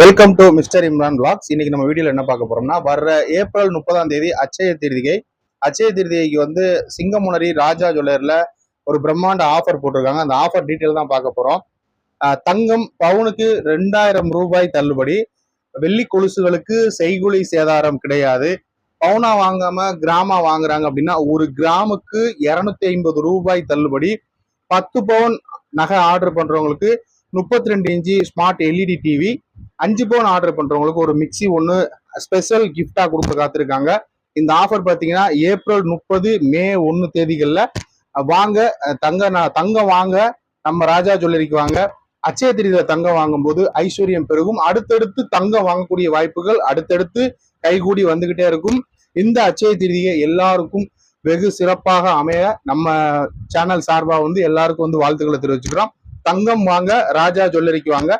Welcome to mister Imran vlogs இன்னைக்கு நம்ம வீடியோல என்ன பார்க்க போறோம்னா வர்ற ஏப்ரல் முப்பதாம் தேதி அச்சய திருதிகை. அச்சய திருதிகைக்கு வந்து சிங்கமுனரி ராஜா ஜுவல்லர்ல ஒரு பிரம்மாண்ட ஆஃபர் போட்டிருக்காங்க. அந்த ஆஃபர் டீட்டெயில் தான் பார்க்க போறோம். தங்கம் பவுனுக்கு ரெண்டாயிரம் ரூபாய் தள்ளுபடி. வெள்ளி கொலுசுகளுக்கு செய்குலி சேதாரம் கிடையாது. பவுனா வாங்காம கிராமா வாங்குறாங்க அப்படின்னா ஒரு கிராமுக்கு இருநூத்தி ஐம்பது ரூபாய் தள்ளுபடி. பத்து பவுன் நகை ஆர்டர் பண்றவங்களுக்கு முப்பத்தி ரெண்டு இன்ச்சு ஸ்மார்ட் எல்இடி டிவி அஞ்சு பவுன் ஆர்டர் பண்றவங்களுக்கு ஒரு மிக்ஸி ஒன்று ஸ்பெஷல் கிஃப்டா கொடுக்க காத்திருக்காங்க. இந்த ஆஃபர் பார்த்தீங்கன்னா ஏப்ரல் முப்பது மே ஒன்று தேதிகளில் வாங்க தங்க தங்கம் வாங்க நம்ம ராஜா ஜுவல்லரிக்கு வாங்க. அச்சய திருதியில தங்கம் வாங்கும்போது ஐஸ்வர்யம் பெருகும். அடுத்தடுத்து தங்கம் வாங்கக்கூடிய வாய்ப்புகள் அடுத்தடுத்து கைகூடி வந்துகிட்டே இருக்கும். இந்த அச்சய திருதியை எல்லாருக்கும் வெகு சிறப்பாக அமைய நம்ம சேனல் சார்பாக வந்து எல்லாருக்கும் வந்து வாழ்த்துக்களை தெரிவிச்சுக்கிறோம். தங்கம் வாங்க ராஜா ஜுவல்லரிக்கு வாங்க.